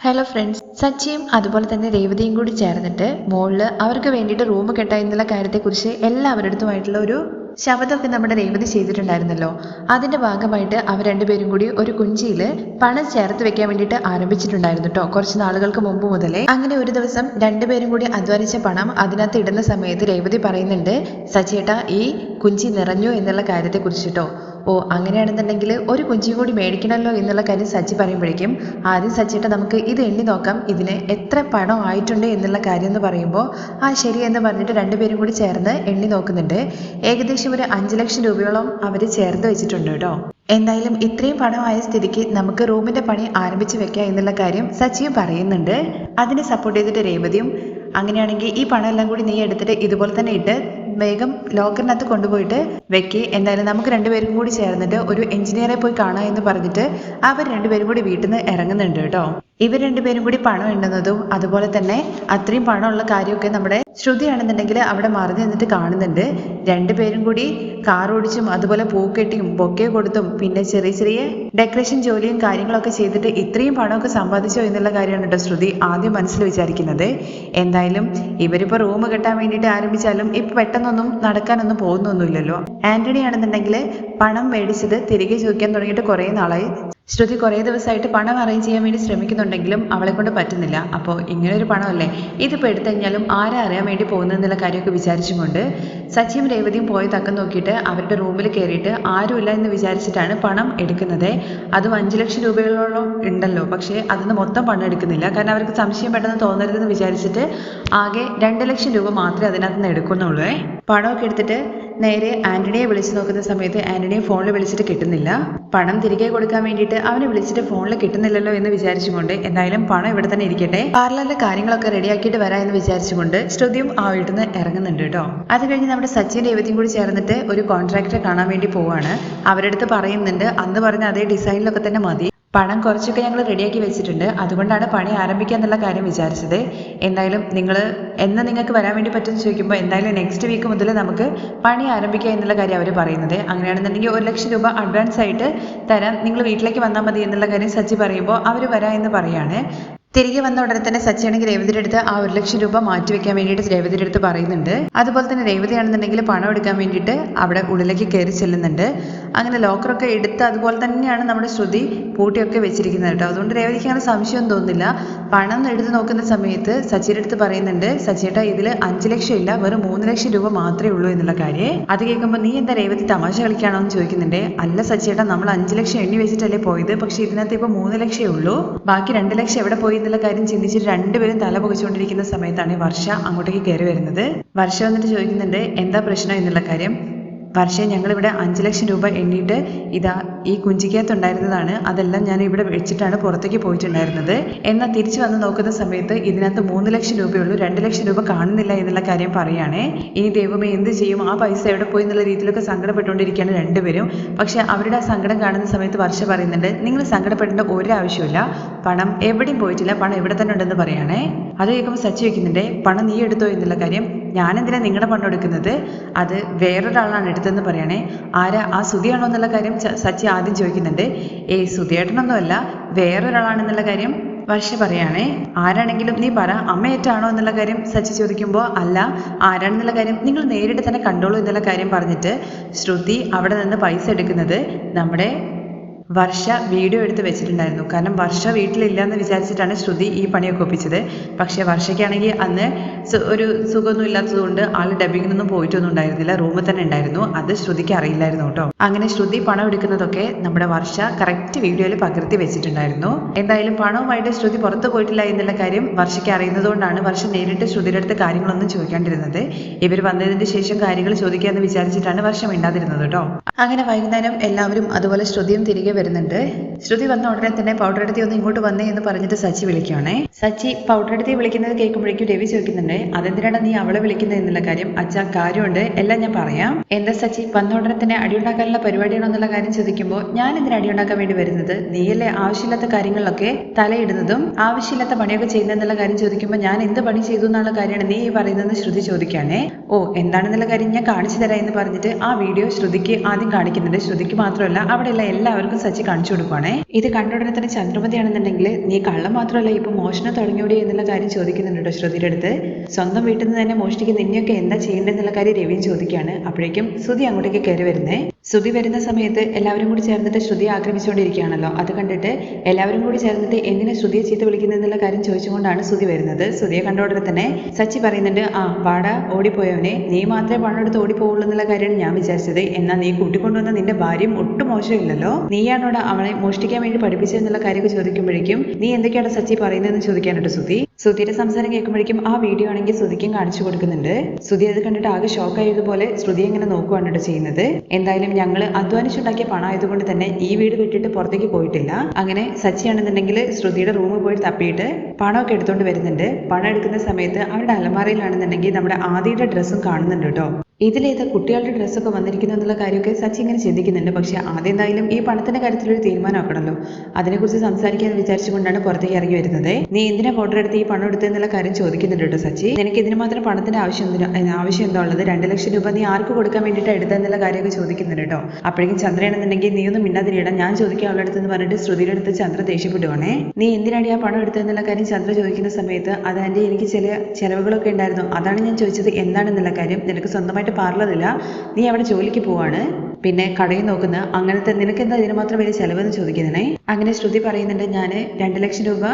Hello friends സച്ചിയും അതുപോലെ തന്നെ രേവതിയും കൂടി ചേർന്നിട്ട് മോളിൽ അവർക്ക് വേണ്ടിയിട്ട് റൂം കെട്ടാ എന്നുള്ള കാര്യത്തെക്കുറിച്ച് എല്ലാവരുടെ അടുത്തുമായിട്ടുള്ള ഒരു ശബ്ദമൊക്കെ നമ്മുടെ രേവതി ചെയ്തിട്ടുണ്ടായിരുന്നല്ലോ. അതിന്റെ ഭാഗമായിട്ട് അവർ രണ്ടുപേരും കൂടി ഒരു കുഞ്ചിയിൽ പണം ചേർത്ത് വെക്കാൻ വേണ്ടിയിട്ട് ആരംഭിച്ചിട്ടുണ്ടായിരുന്നു കേട്ടോ കുറച്ച് നാളുകൾക്ക് മുമ്പ് മുതലേ. അങ്ങനെ ഒരു ദിവസം രണ്ടുപേരും കൂടി അധ്വാനിച്ച പണം അതിനകത്ത് ഇടുന്ന സമയത്ത് രേവതി പറയുന്നുണ്ട് സച്ചേട്ട ഈ കുഞ്ചി നിറഞ്ഞു എന്നുള്ള കാര്യത്തെക്കുറിച്ച് കേട്ടോ. ഓ അങ്ങനെയാണെന്നുണ്ടെങ്കിൽ ഒരു കുഞ്ചിയും കൂടി മേടിക്കണമല്ലോ എന്നുള്ള കാര്യം സച്ചി പറയുമ്പോഴേക്കും ആദ്യം സച്ചിട്ട് നമുക്ക് ഇത് എണ്ണി നോക്കാം ഇതിന് എത്ര പണം ആയിട്ടുണ്ട് എന്നുള്ള കാര്യം എന്ന് പറയുമ്പോൾ ആ ശരി എന്ന് പറഞ്ഞിട്ട് രണ്ടുപേരും കൂടി ചേർന്ന് എണ്ണി നോക്കുന്നുണ്ട്. ഏകദേശം ഒരു അഞ്ച് ലക്ഷം രൂപയോളം അവർ ചേർത്ത് വെച്ചിട്ടുണ്ട് കേട്ടോ. എന്തായാലും ഇത്രയും പണമായ സ്ഥിതിക്ക് നമുക്ക് റൂമിന്റെ പണി ആരംഭിച്ചു വെക്കാം എന്നുള്ള കാര്യം സച്ചിയും പറയുന്നുണ്ട്. അതിനെ സപ്പോർട്ട് ചെയ്തിട്ട് രേവതിയും അങ്ങനെയാണെങ്കിൽ ഈ പണം എല്ലാം കൂടി നീ എടുത്തിട്ട് ഇതുപോലെ തന്നെ ഇട്ട് വേഗം ലോക്കറിനകത്ത് കൊണ്ടുപോയിട്ട് വെക്കി. എന്തായാലും നമുക്ക് രണ്ടുപേരും കൂടി ചേർന്നിട്ട് ഒരു എഞ്ചിനീയറെ പോയി കാണാം എന്ന് പറഞ്ഞിട്ട് അവർ രണ്ടുപേരും കൂടി വീട്ടിൽ നിന്ന് ഇറങ്ങുന്നുണ്ട് കേട്ടോ. ഇവർ രണ്ടുപേരും കൂടി പണം എണ്ണുന്നതും അതുപോലെ തന്നെ അത്രയും പണമുള്ള കാര്യമൊക്കെ നമ്മുടെ ശ്രുതിയാണെന്നുണ്ടെങ്കിൽ അവിടെ മറന്നു നിന്നിട്ട് കാണുന്നുണ്ട്. രണ്ടുപേരും കൂടി കാർ ഓടിച്ചും അതുപോലെ പൂക്കെട്ടിയും ബൊക്കെ കൊടുത്തും പിന്നെ ചെറിയ ചെറിയ ഡെക്കറേഷൻ ജോലിയും കാര്യങ്ങളൊക്കെ ചെയ്തിട്ട് ഇത്രയും പണമൊക്കെ സമ്പാദിച്ചോ എന്നുള്ള കാര്യമാണ് കേട്ടോ ശ്രുതി ആദ്യം മനസ്സിൽ വിചാരിക്കുന്നത്. എന്തായാലും ഇവരിപ്പോൾ റൂം കെട്ടാൻ വേണ്ടിയിട്ട് ആരംഭിച്ചാലും ഇപ്പം പെട്ടെന്നൊന്നും നടക്കാനൊന്നും പോകുന്നൊന്നുമില്ലല്ലോ. ആന്റണി ആണെന്നുണ്ടെങ്കിൽ പണം മേടിച്ചത് തിരികെ ചോദിക്കാൻ തുടങ്ങിയിട്ട് കുറേ നാളായി. ശ്രുതി കുറേ ദിവസമായിട്ട് പണം അറേഞ്ച് ചെയ്യാൻ വേണ്ടി ശ്രമിക്കുന്നുണ്ടെങ്കിലും അവളെ കൊണ്ട് പറ്റുന്നില്ല. അപ്പോൾ ഇങ്ങനൊരു പണമല്ലേ? ഇതിപ്പോൾ എടുത്തു കഴിഞ്ഞാലും ആരെ അറിയാൻ വേണ്ടി പോകുന്നതെന്നുള്ള കാര്യമൊക്കെ വിചാരിച്ചും കൊണ്ട് സച്ചിയും രേവതിയും പോയി തക്കം നോക്കിയിട്ട് അവരുടെ റൂമിൽ കയറിയിട്ട് ആരുമില്ല എന്ന് വിചാരിച്ചിട്ടാണ് പണം എടുക്കുന്നത്. അതും അഞ്ച് ലക്ഷം രൂപയോളം ഉണ്ടല്ലോ. പക്ഷേ അതിന് മൊത്തം പണം എടുക്കുന്നില്ല. കാരണം അവർക്ക് സംശയം പെട്ടെന്ന് തോന്നരുതെന്ന് വിചാരിച്ചിട്ട് ആകെ രണ്ട് ലക്ഷം രൂപ മാത്രമേ അതിനകത്ത് നിന്ന് എടുക്കുന്നുള്ളൂ പണമൊക്കെ എടുത്തിട്ട് നേരെ ആന്റണിയെ വിളിച്ചു നോക്കുന്ന സമയത്ത് ആന്റണിയെ ഫോണിൽ വിളിച്ചിട്ട് കിട്ടുന്നില്ല. പണം തിരികെ കൊടുക്കാൻ വേണ്ടിയിട്ട് അവനെ വിളിച്ചിട്ട് ഫോണിൽ കിട്ടുന്നില്ലല്ലോ എന്ന് വിചാരിച്ചുകൊണ്ട് എന്തായാലും പണം ഇവിടെ തന്നെ ഇരിക്കട്ടെ. പാർലറിലെ കാര്യങ്ങളൊക്കെ റെഡിയാക്കിയിട്ട് വരാം എന്ന് വിചാരിച്ചുകൊണ്ട് ശ്രുതിയും ആ വീട്ടിൽ നിന്ന് ഇറങ്ങുന്നുണ്ട് കേട്ടോ. അത് കഴിഞ്ഞ് നമ്മുടെ സച്ചിൻ രേവതിയും കൂടി ചേർന്നിട്ട് ഒരു കോൺട്രാക്ടറെ കാണാൻ വേണ്ടി പോവാണ്. അവരുടെ അടുത്ത് പറയുന്നുണ്ട് അന്ന് പറഞ്ഞ അതേ ഡിസൈനിലൊക്കെ തന്നെ മതി. പണം കുറച്ചൊക്കെ ഞങ്ങൾ റെഡിയാക്കി വെച്ചിട്ടുണ്ട്. അതുകൊണ്ടാണ് പണി ആരംഭിക്കുക എന്നുള്ള കാര്യം വിചാരിച്ചത്. എന്തായാലും നിങ്ങൾ എന്ന് നിങ്ങൾക്ക് വരാൻ വേണ്ടി പറ്റുമെന്ന് ചോദിക്കുമ്പോൾ എന്തായാലും നെക്സ്റ്റ് വീക്ക് മുതൽ നമുക്ക് പണി ആരംഭിക്കുക എന്നുള്ള കാര്യം അവർ പറയുന്നത്. അങ്ങനെയാണെന്നുണ്ടെങ്കിൽ ഒരു ലക്ഷം രൂപ അഡ്വാൻസ് ആയിട്ട് തരാം നിങ്ങൾ വീട്ടിലേക്ക് വന്നാൽ മതി എന്നുള്ള കാര്യം സച്ചി പറയുമ്പോൾ അവർ വരാം എന്ന് പറയാണ്. തിരികെ വന്ന ഉടനെ തന്നെ സച്ചിയാണെങ്കിൽ രേവതിയുടെ അടുത്ത് ആ ഒരു ലക്ഷം രൂപ മാറ്റി വെക്കാൻ വേണ്ടിയിട്ട് രേവതിയുടെ അടുത്ത് പറയുന്നുണ്ട്. അതുപോലെ തന്നെ രേവതിയാണെന്നുണ്ടെങ്കിൽ പണം എടുക്കാൻ വേണ്ടിയിട്ട് അവിടെ ഉള്ളിലേക്ക് കയറി ചെല്ലുന്നുണ്ട്. അങ്ങനെ ലോക്കറൊക്കെ എടുത്ത് അതുപോലെ തന്നെയാണ് നമ്മുടെ ശ്രുതി പൂട്ടിയൊക്കെ വെച്ചിരിക്കുന്നത് കേട്ടോ. അതുകൊണ്ട് രേവതിക്ക് അങ്ങനെ സംശയം തോന്നുന്നില്ല പണം എടുത്ത് നോക്കുന്ന സമയത്ത് സച്ചിയുടെ അടുത്ത് പറയുന്നുണ്ട് സച്ചിയേട്ടാ ഇതിൽ അഞ്ച് ലക്ഷം ഇല്ല വെറും മൂന്ന് ലക്ഷം രൂപ മാത്രമേ ഉള്ളൂ എന്നുള്ള കാര്യം. അത് കേൾക്കുമ്പോൾ നീ എന്താ രേവതി തമാശ കളിക്കാണോ എന്ന് ചോദിക്കുന്നുണ്ട്. അല്ല സച്ചിയേട്ടാ നമ്മൾ അഞ്ച് ലക്ഷം എണ്ണി വെച്ചിട്ടല്ലേ പോയത് പക്ഷെ ഇതിനകത്ത് ഇപ്പോൾ മൂന്ന് ലക്ഷമേ ഉള്ളൂ. ബാക്കി രണ്ട് ലക്ഷം എവിടെ പോയി എന്നുള്ള കാര്യം ചിന്തിച്ചിട്ട് രണ്ടുപേരും തല പുകച്ചുകൊണ്ടിരിക്കുന്ന സമയത്താണ് വർഷ അങ്ങോട്ടേക്ക് കയറി വരുന്നത്. വർഷ വന്നിട്ട് ചോദിക്കുന്നുണ്ട് എന്താ പ്രശ്നം? എന്നുള്ള കാര്യം. വർഷേ ഞങ്ങളിവിടെ അഞ്ച് ലക്ഷം രൂപ എണ്ണിയിട്ട് ഇതാ ഈ കുഞ്ചിക്കകത്തുണ്ടായിരുന്നതാണ്. അതെല്ലാം ഞാൻ ഇവിടെ വെച്ചിട്ടാണ് പുറത്തേക്ക് പോയിട്ടുണ്ടായിരുന്നത്. എന്നാൽ തിരിച്ചു വന്ന് നോക്കുന്ന സമയത്ത് ഇതിനകത്ത് മൂന്ന് ലക്ഷം രൂപയുള്ളൂ. രണ്ട് ലക്ഷം രൂപ കാണുന്നില്ല എന്നുള്ള കാര്യം പറയുകയാണേ. ഈ ദൈവമേ എന്ത് ചെയ്യും? ആ പൈസ എവിടെ പോയി എന്നുള്ള രീതിയിലൊക്കെ സങ്കടപ്പെട്ടുകൊണ്ടിരിക്കുകയാണ് രണ്ടുപേരും. പക്ഷേ അവരുടെ ആ സങ്കടം കാണുന്ന സമയത്ത് വർഷ പറയുന്നുണ്ട് നിങ്ങൾ സങ്കടപ്പെടേണ്ട ഒരു ആവശ്യമില്ല പണം എവിടെയും പോയിട്ടില്ല. പണം ഇവിടെ തന്നെ ഉണ്ടെന്ന് പറയുകയാണേ അത് കേൾക്കുമ്പോൾ സച്ചി വയ്ക്കുന്നുണ്ട് പണം നീ എടുത്തോ? എന്നുള്ള കാര്യം ഞാനെന്തിനാ നിങ്ങളുടെ പണം എടുക്കുന്നത് അത് വേറൊരാളാണ് എടുത്തതെന്ന് പറയണേ. ആരാ? ആ സുധിയാണോ എന്നുള്ള കാര്യം സച്ചി ആദ്യം ചോദിക്കുന്നുണ്ട്. ഏ സുതിയേട്ടനൊന്നുമല്ല വേറൊരാളാണെന്നുള്ള കാര്യം വർഷ പറയാണേ. ആരാണെങ്കിലും നീ പറ അമ്മയേറ്റാണോ എന്നുള്ള കാര്യം സച്ചി ചോദിക്കുമ്പോൾ അല്ല ആരാണെന്നുള്ള കാര്യം നിങ്ങൾ നേരിട്ട് തന്നെ കണ്ടോളൂ എന്നുള്ള കാര്യം പറഞ്ഞിട്ട് ശ്രുതി അവിടെ നിന്ന് പൈസ എടുക്കുന്നത് നമ്മുടെ വർഷ വീഡിയോ എടുത്ത് വെച്ചിട്ടുണ്ടായിരുന്നു. കാരണം വർഷ വീട്ടിലില്ല എന്ന് വിചാരിച്ചിട്ടാണ് ശ്രുതി ഈ പണിയൊക്കെ ഒപ്പിച്ചത്. പക്ഷേ വർഷയ്ക്കാണെങ്കിൽ അന്ന് ഒരു സുഖമൊന്നും ഇല്ലാത്തതുകൊണ്ട് ആൾ ഡബിങ്ങിനൊന്നും പോയിട്ടൊന്നും ഉണ്ടായിരുന്നില്ല. റൂമിൽ തന്നെ ഉണ്ടായിരുന്നു. അത് ശ്രുതിക്ക് അറിയില്ലായിരുന്നു കേട്ടോ. അങ്ങനെ ശ്രുതി പണം എടുക്കുന്നതൊക്കെ നമ്മുടെ വർഷ കറക്റ്റ് വീഡിയോയിൽ പകർത്തി വെച്ചിട്ടുണ്ടായിരുന്നു. എന്തായാലും പണവുമായിട്ട് ശ്രുതി പുറത്തു പോയിട്ടില്ല എന്നുള്ള കാര്യം വർഷയ്ക്ക് അറിയുന്നതുകൊണ്ടാണ് വർഷ നേരിട്ട് ശ്രുതിയുടെ അടുത്ത് കാര്യങ്ങളൊന്നും ചോദിക്കാണ്ടിരുന്നത്. ഇവർ വന്നതിന് ശേഷം കാര്യങ്ങൾ ചോദിക്കാമെന്ന് വിചാരിച്ചിട്ടാണ് വർഷം ഇണ്ടാതിരുന്നത് കേട്ടോ. അങ്ങനെ വൈകുന്നേരം എല്ലാവരും അതുപോലെ ശ്രുതിയും തിരികെ വരുന്നുണ്ട്. ശ്രുതി വന്ന ഉടനെ തന്നെ പൗഡർ എടുത്തി ഒന്ന് ഇങ്ങോട്ട് വന്നേ എന്ന് പറഞ്ഞിട്ട് സച്ചി വിളിക്കുകയാണേ. സച്ചി പൗഡർ എടുത്തി വിളിക്കുന്നത് കേൾക്കുമ്പോഴേക്കും രവി ചോദിക്കുന്നുണ്ട് അതെന്തിനാണ് നീ അവളെ വിളിക്കുന്നത് എന്നുള്ള കാര്യം? അച്ഛ കാര്യമുണ്ട്. എല്ലാം ഞാൻ പറയാം. എന്താ സച്ചി വന്ന ഉടനെ തന്നെ അടിയുണ്ടാക്കാനുള്ള പരിപാടിയാണോ എന്നുള്ള കാര്യം ചോദിക്കുമ്പോൾ ഞാൻ എന്തിനാ അടിയുണ്ടാക്കാൻ വേണ്ടി വരുന്നത്? നീയല്ലേ ആവശ്യമില്ലാത്ത കാര്യങ്ങളിലൊക്കെ തലയിടുന്നതും ആവശ്യമില്ലാത്ത പണിയൊക്കെ ചെയ്യുന്നതെന്നുള്ള കാര്യം ചോദിക്കുമ്പോൾ ഞാൻ എന്ത് പണി ചെയ്തു എന്നുള്ള കാര്യമാണ് നീ ഈ പറയുന്നതെന്ന് ശ്രുതി ചോദിക്കുകയാണേ. ഓ എന്താണെന്നുള്ള കാര്യം ഞാൻ കാണിച്ചു തരാം എന്ന് പറഞ്ഞിട്ട് ആ വീഡിയോ ശ്രുതിക്ക് ആദ്യം കാണിക്കുന്നുണ്ട്. ശ്രുതിക്ക് മാത്രമല്ല അവിടെയുള്ള എല്ലാവർക്കും സച്ചി കാണിച്ചു കൊടുക്കുവാണേ. ഇത് കണ്ട ഉടനെ തന്നെ ചന്ദ്രമതിയാണെന്നുണ്ടെങ്കിൽ നീ കള്ളം മാത്രമല്ല ഇപ്പൊ മോഷണം തുടങ്ങിയോടി എന്നുള്ള കാര്യം ചോദിക്കുന്നുണ്ട് ശ്രുതിയുടെ അടുത്ത്. സ്വന്തം വീട്ടിൽ നിന്ന് തന്നെ മോഷ്ടിക്കുന്ന നിന്നെയൊക്കെ എന്താ ചെയ്യേണ്ടതെന്നുള്ള കാര്യം രവിയും ചോദിക്കുകയാണ്. അപ്പോഴേക്കും ശ്രുതി അങ്ങോട്ടേക്ക് കയറി വരുന്നേ. ശ്രുതി വരുന്ന സമയത്ത് എല്ലാവരും കൂടി ചേർന്നിട്ട് ശ്രുതിയെ ആക്രമിച്ചുകൊണ്ടിരിക്കുകയാണല്ലോ. അത് കണ്ടിട്ട് എല്ലാവരും കൂടി ചേർന്നിട്ട് എന്തിനാ ശ്രുതിയെ ചീത്ത വിളിക്കുന്നത് എന്നുള്ള കാര്യം ചോദിച്ചുകൊണ്ടാണ് ശ്രുതി വരുന്നത്. ശ്രുതിയെ കണ്ട ഉടനെ തന്നെ സച്ചി പറയുന്നുണ്ട് ആ വാട ഓടിപ്പോയവനെ. നീ മാത്രമേ പണം എടുത്ത് ഓടിപ്പോവുള്ളൂ എന്നുള്ള കാര്യമാണ് ഞാൻ വിചാരിച്ചത്. എന്നാൽ നീ കൂട്ടിക്കൊണ്ടുവന്ന നിന്റെ ഭാര്യയും ഒട്ടും മോശമില്ലല്ലോ. നീയാണോട് അവളെ മോഷ്ടിക്കാൻ വേണ്ടി പഠിപ്പിച്ചതെന്നുള്ള കാര്യമൊക്കെ ചോദിക്കുമ്പോഴേക്കും നീ എന്തൊക്കെയാണ് സച്ചി പറയുന്നതെന്ന് ചോദിക്കാനായിട്ട് ശ്രുതി? ശ്രുതിയുടെ സംസാരം കേൾക്കുമ്പോഴേക്കും ആ വീഡിയോ ആണെങ്കിൽ ശ്രുതിക്കും കാണിച്ചു കൊടുക്കുന്നുണ്ട്. ശ്രുതി അത് കണ്ടിട്ട് ആകെ ഷോക്ക് ആയതുപോലെ ശ്രുതി ഇങ്ങനെ നോക്കുവാണ് കേട്ടോ ചെയ്യുന്നത്. എന്തായാലും ഞങ്ങൾ അധ്വാനിച്ചുണ്ടാക്കിയ പണം ആയതുകൊണ്ട് തന്നെ ഈ വീട് വിട്ടിട്ട് പുറത്തേക്ക് പോയിട്ടില്ല. അങ്ങനെ സച്ചിയാണെന്നുണ്ടെങ്കിൽ ശ്രുതിയുടെ റൂമിൽ പോയി തപ്പിയിട്ട് പണമൊക്കെ എടുത്തുകൊണ്ട് വരുന്നുണ്ട്. പണം എടുക്കുന്ന സമയത്ത് അവരുടെ അലമാരയിലാണെന്നുണ്ടെങ്കിൽ നമ്മുടെ ആദിയുടെ ഡ്രസ്സും കാണുന്നുണ്ട് കേട്ടോ. ഇതിലേത് കുട്ടികളുടെ ഡ്രസ്സൊക്കെ വന്നിരിക്കുന്നു എന്നുള്ള കാര്യമൊക്കെ സച്ചി ഇങ്ങനെ ചിന്തിക്കുന്നുണ്ട്. പക്ഷെ ആദ്യം എന്തായാലും ഈ പണത്തിന്റെ കാര്യത്തിലൊരു തീരുമാനമാക്കണമല്ലോ. അതിനെക്കുറിച്ച് സംസാരിക്കാൻ വിചാരിച്ചുകൊണ്ടാണ് പുറത്തേക്ക് ഇറങ്ങി വരുന്നത്. നീ എന്തിനാ ഫോട്ടോ എടുത്ത് ഈ പണം എടുത്ത് എന്നുള്ള കാര്യം ചോദിക്കുന്നുണ്ട് കേട്ടോ സച്ചി. നിനക്ക് ഇതിന് മാത്രം പണത്തിന്റെ ആവശ്യം ആവശ്യം എന്താ ഉള്ളത്? രണ്ട് ലക്ഷം രൂപ നീ ആർക്ക് കൊടുക്കാൻ വേണ്ടിയിട്ട് എടുത്തെന്നുള്ള കാര്യമൊക്കെ ചോദിക്കുന്നുണ്ട് കേട്ടോ. അപ്പോഴേക്കും ചന്ദ്രയാണെന്നുണ്ടെങ്കിൽ നീ ഒന്നും മിണ്ടാതിരിയടാ ഞാൻ ചോദിക്കാം അവളുടെ അടുത്ത് എന്ന് പറഞ്ഞിട്ട് ശ്രുതിയുടെ അടുത്ത് ചന്ദ്ര ദേഷ്യപ്പെടുവാണേ. നീ എന്തിനാടി ആ പണം എടുത്തതെന്നുള്ള കാര്യം ചന്ദ്ര ചോദിക്കുന്ന സമയത്ത് അതാന്റെ എനിക്ക് ചില ചിലവുകളൊക്കെ ഉണ്ടായിരുന്നു. അതാണ് ഞാൻ ചോദിച്ചത് എന്താണെന്നുള്ള കാര്യം നിനക്ക് സ്വന്തമായിട്ട് പാർലറില്ല നീ അവിടെ ജോലിക്ക് പോവാണ്. പിന്നെ കടയിൽ നോക്കുന്ന അങ്ങനത്തെ നിനക്ക് എന്താ ഇതിന് മാത്രം വലിയ ചെലവെന്ന് ചോദിക്കുന്നേ? അങ്ങനെ ശ്രുതി പറയുന്നുണ്ട് ഞാൻ രണ്ട് ലക്ഷം രൂപ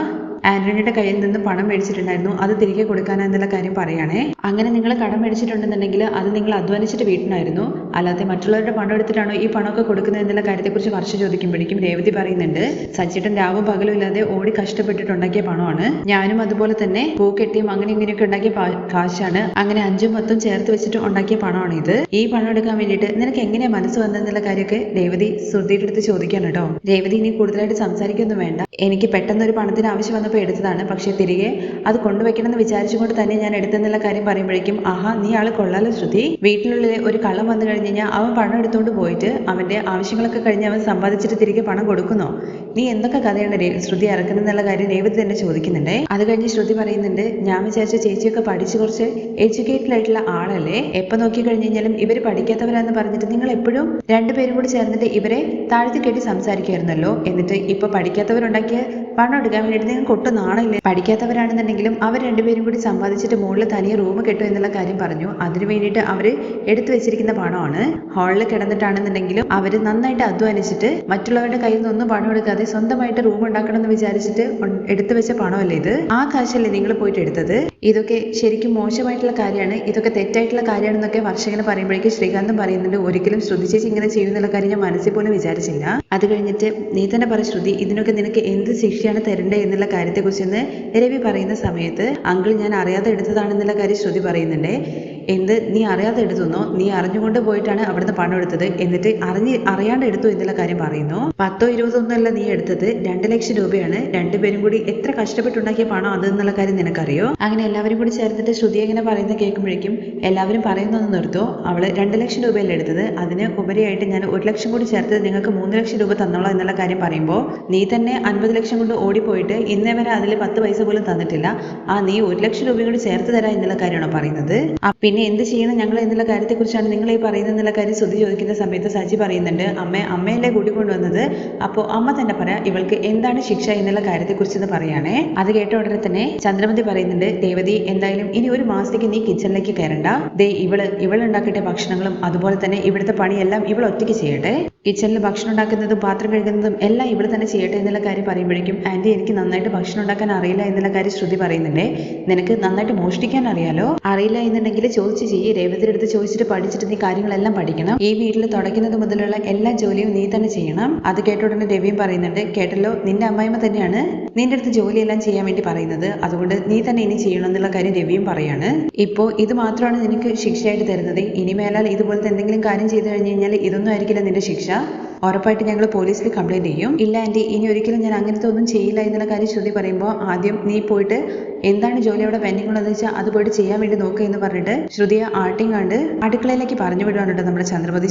ആന്റണിയുടെ കയ്യിൽ നിന്ന് പണം മേടിച്ചിട്ടുണ്ടായിരുന്നു. അത് തിരികെ കൊടുക്കാനെന്നുള്ള കാര്യം പറയുകയാണേ. അങ്ങനെ നിങ്ങൾ കടം മേടിച്ചിട്ടുണ്ടെന്നുണ്ടെങ്കിൽ അത് നിങ്ങൾ അധ്വാനിച്ചിട്ട് വീട്ടിനായിരുന്നു അല്ലാതെ മറ്റുള്ളവരുടെ പണം എടുത്തിട്ടാണോ ഈ പണമൊക്കെ കൊടുക്കുന്നത് എന്നുള്ള കാര്യത്തെക്കുറിച്ച് വർഷ ചോദിക്കുമ്പോഴേക്കും രേവതി പറയുന്നുണ്ട്. സച്ചിട്ടൻ രാവും പകലും ഇല്ലാതെ ഓടി കഷ്ടപ്പെട്ടിട്ടുണ്ടാക്കിയ പണമാണ്. ഞാനും അതുപോലെ തന്നെ പൂ കെട്ടിയും അങ്ങനെ ഇങ്ങനെയൊക്കെ ഉണ്ടാക്കിയ കാശാണ്. അങ്ങനെ അഞ്ചും പത്തും ചേർത്ത് വെച്ചിട്ട് ഉണ്ടാക്കിയ പണമാണ് ഇത് ഈ പണം എടുക്കാൻ വേണ്ടിയിട്ട് നിനക്ക് എങ്ങനെയാ മനസ്സ് വന്നതെന്നുള്ള കാര്യമൊക്കെ രേവതി ശ്രുതിയുടെ അടുത്ത് ചോദിക്കാൻ കേട്ടോ. രേവതി ഇനി കൂടുതലായിട്ട് സംസാരിക്കൊന്നും വേണ്ട. എനിക്ക് പെട്ടെന്ന് ഒരു പണത്തിന് ആവശ്യം വന്നപ്പോൾ എടുത്തതാണ്. പക്ഷേ തിരികെ അത് കൊണ്ടുവയ്ക്കണമെന്ന് വിചാരിച്ചുകൊണ്ട് തന്നെ ഞാൻ എടുത്തെന്നുള്ള കാര്യം പറയുമ്പോഴേക്കും ആഹാ നീ ആൾ കൊള്ളാലോ ശ്രുതി. വീട്ടിലുള്ള ഒരു കള്ളം വന്നു കഴിഞ്ഞ് കഴിഞ്ഞാൽ അവൻ പണം എടുത്തുകൊണ്ട് പോയിട്ട് അവന്റെ ആവശ്യങ്ങളൊക്കെ കഴിഞ്ഞ് അവൻ സമ്പാദിച്ചിട്ട് തിരികെ പണം കൊടുക്കുന്നോ? നീ എന്തൊക്കെ കഥയാണ് ശ്രുതി ഇറക്കുന്നെന്നുള്ള കാര്യം രേവതി തന്നെ ചോദിക്കുന്നുണ്ടേ. അത് കഴിഞ്ഞ് ശ്രുതി പറയുന്നുണ്ട് ഞാൻ വിചാരിച്ച ചേച്ചിയൊക്കെ പഠിച്ച് കുറച്ച് എഡ്യൂക്കേറ്റഡ് ആയിട്ടുള്ള ആളല്ലേ? എപ്പോൾ നോക്കി കഴിഞ്ഞ് കഴിഞ്ഞാലും ഇവർ പഠിക്കാത്തവരാന്ന് പറഞ്ഞിട്ട് നിങ്ങൾ എപ്പോഴും രണ്ടുപേരും കൂടി ചേർന്നിട്ട് ഇവരെ താഴ്ത്തി കെട്ടി സംസാരിക്കുമായിരുന്നല്ലോ എന്നിട്ട് ഇപ്പൊ പഠിക്കാത്തവരുണ്ടാക്കിയ പണം എടുക്കാൻ വേണ്ടിയിട്ട് നിങ്ങൾക്ക് ഒട്ടും നാണല്ലേ പഠിക്കാത്തവരാണെന്നുണ്ടെങ്കിലും അവർ രണ്ടുപേരും കൂടി സമ്പാദിച്ചിട്ട് മുകളിൽ തനിയെ റൂം കെട്ടും എന്നുള്ള കാര്യം പറഞ്ഞു. അതിനു വേണ്ടിയിട്ട് അവർ എടുത്തു വെച്ചിരിക്കുന്ന പണമാണ്. ഹാളിൽ കിടന്നിട്ടാണെന്നുണ്ടെങ്കിലും അവർ നന്നായിട്ട് അധ്വാനിച്ചിട്ട് മറ്റുള്ളവരുടെ കയ്യിൽ നിന്നൊന്നും പണം എടുക്കാതെ സ്വന്തമായിട്ട് റൂം ഉണ്ടാക്കണം എന്ന് വിചാരിച്ചിട്ട് എടുത്തു വെച്ച പണമല്ലേ ഇത്? ആ കാശല്ലേ നിങ്ങൾ പോയിട്ട് എടുത്തത്? ഇതൊക്കെ ശരിക്കും മോശമായിട്ടുള്ള കാര്യമാണ്. ഇതൊക്കെ തെറ്റായിട്ടുള്ള കാര്യമാണെന്നൊക്കെ വർഷകന് പറയുമ്പോഴേക്കും ശ്രീകാന്തം പറയുന്നുണ്ട് ഒരിക്കലും ശ്രുതി ചേച്ചി ഇങ്ങനെ ചെയ്യുന്നുള്ള കാര്യം ഞാൻ മനസ്സിൽ പോലും വിചാരിച്ചില്ല. അത് കഴിഞ്ഞിട്ട് നീ തന്നെ പറ ശ്രുതി ഇതിനൊക്കെ നിനക്ക് എന്ത് ശിക്ഷയാണ് തരേണ്ടത് എന്നുള്ള കാര്യത്തെക്കുറിച്ചെന്ന് രവി പറയുന്ന സമയത്ത് അങ്കിൾ ഞാൻ അറിയാതെ എടുത്തതാണെന്നുള്ള കാര്യം ശ്രുതി പറയുന്നുണ്ട്. എന്ത് നീ അറിയാതെ എടുത്തുന്നോ നീ അറിഞ്ഞുകൊണ്ട് പോയിട്ടാണ് അവിടുന്ന് പണം എടുത്തത്. എന്നിട്ട് അറിഞ്ഞ് അറിയാണ്ട് എടുത്തു എന്നുള്ള കാര്യം പറയുന്നു. പത്തോ ഇരുപതോ ഒന്നുമല്ല നീ എടുത്തത്. രണ്ട് ലക്ഷം രൂപയാണ്. രണ്ടുപേരും കൂടി എത്ര കഷ്ടപ്പെട്ടുണ്ടാക്കിയ പണം അത് എന്നുള്ള കാര്യം നിനക്കറിയോ? അങ്ങനെ എല്ലാവരും കൂടി ചേർത്തിട്ട് ശ്രുതി എങ്ങനെ പറയുന്നത് കേൾക്കുമ്പോഴേക്കും എല്ലാവരും പറയുന്നൊന്ന് നിർത്തോ. അവൾ രണ്ട് ലക്ഷം രൂപയല്ലേ എടുത്തത്? അതിന് ഉപരിയായിട്ട് ഞാൻ ഒരു ലക്ഷം കൂടി ചേർത്ത് നിങ്ങൾക്ക് മൂന്ന് ലക്ഷം രൂപ തന്നോളാം എന്നുള്ള കാര്യം പറയുമ്പോൾ നീ തന്നെ അൻപത് ലക്ഷം കൊണ്ട് ഓടിപ്പോയിട്ട് ഇന്നേ വരെ അതിൽ പത്ത് പൈസ പോലും തന്നിട്ടില്ല. ആ നീ ഒരു ലക്ഷം രൂപയും കൂടി ചേർത്ത് തരാം എന്നുള്ള കാര്യമാണോ പറയുന്നത്? ആ, പിന്നെ എന്ത് ചെയ്യണം ഞങ്ങൾ എന്നുള്ള കാര്യത്തെക്കുറിച്ചാണ് നിങ്ങൾ ഈ പറയുന്നത് എന്നുള്ള കാര്യം ശ്രുതി ചോദിക്കുന്ന സമയത്ത് സജി പറയുന്നുണ്ട്. അമ്മ അമ്മയല്ലേ കൂടി കൊണ്ടുവന്നത്. അപ്പോൾ അമ്മ തന്നെ പറയാം ഇവൾക്ക് എന്താണ് ശിക്ഷ എന്നുള്ള കാര്യത്തെക്കുറിച്ച് എന്ന് പറയുകയാണേ അത് കേട്ട ഉടനെ തന്നെ ചന്ദ്രമതി പറയുന്നുണ്ട് ദേവതി എന്തായാലും ഇനി ഒരു മാസത്തേക്ക് നീ കിച്ചണിലേക്ക് കയറണ്ട. ദേ ഇവൾ ഇവൾ ഉണ്ടാക്കിയ ഭക്ഷണങ്ങളും അതുപോലെ തന്നെ ഇവിടുത്തെ പണിയെല്ലാം ഇവൾ ഒറ്റയ്ക്ക് ചെയ്യട്ടെ. കിച്ചണിൽ ഭക്ഷണം ഉണ്ടാക്കുന്നതും പാത്രം കഴുകുന്നതും എല്ലാം ഇവിടെ തന്നെ ചെയ്യട്ടെ എന്നുള്ള കാര്യം പറയുമ്പോഴേക്കും ആന്റി എനിക്ക് നന്നായിട്ട് ഭക്ഷണം ഉണ്ടാക്കാൻ അറിയില്ല എന്നുള്ള കാര്യം ശ്രുതി പറയുന്നുണ്ടേ. നിനക്ക് നന്നായിട്ട് മോഷ്ടിക്കാൻ അറിയാലോ? അറിയില്ല എന്നുണ്ടെങ്കിൽ ചോദിച്ച് ചെയ്യ്. രേവതിയുടെ അടുത്ത് ചോദിച്ചിട്ട് പഠിച്ചിട്ട് നീ കാര്യങ്ങളെല്ലാം പഠിക്കണം. ഈ വീട്ടിൽ തുടയ്ക്കുന്നത് മുതലുള്ള എല്ലാ ജോലിയും നീ തന്നെ ചെയ്യണം. അത് കേട്ട ഉടനെ രവിയും പറയുന്നുണ്ട് കേട്ടല്ലോ നിന്റെ അമ്മായിമ്മ തന്നെയാണ് നിന്റെ അടുത്ത് ജോലിയെല്ലാം ചെയ്യാൻ വേണ്ടി പറയുന്നത്. അതുകൊണ്ട് നീ തന്നെ ഇനി ചെയ്യണം എന്നുള്ള കാര്യം രവിയും പറയാണ്. ഇപ്പോ ഇത് മാത്രമാണ് നിനക്ക് ശിക്ഷയായിട്ട് തരുന്നത്. ഇനി മേലാൽ ഇതുപോലത്തെ എന്തെങ്കിലും കാര്യം ചെയ്തു കഴിഞ്ഞു കഴിഞ്ഞാൽ ഇതൊന്നും ആയിരിക്കില്ല നിന്റെ ശിക്ഷ. ഉറപ്പായിട്ട് ഞങ്ങൾ പോലീസിൽ കംപ്ലൈന്റ് ചെയ്യും. ഇല്ല ആന്റി ഇനി ഒരിക്കലും ഞാൻ അങ്ങനത്തെ ഒന്നും ചെയ്യില്ല എന്നുള്ള കാര്യം ശ്രുതി പറയുമ്പോൾ ആദ്യം നീ പോയിട്ട് എന്താണ് ജോലി അവിടെ പെൻഡിങ് ഉള്ളതെന്ന് വെച്ചാൽ അത് പോയിട്ട് ചെയ്യാൻ വേണ്ടി നോക്കുക എന്ന് പറഞ്ഞിട്ട് ശ്രുതിയെ ആട്ടിങ് കണ്ട് അടുക്കളയിലേക്ക് പറഞ്ഞു വിടുകയാണ് കേട്ടോ നമ്മുടെ ചന്ദ്രമതി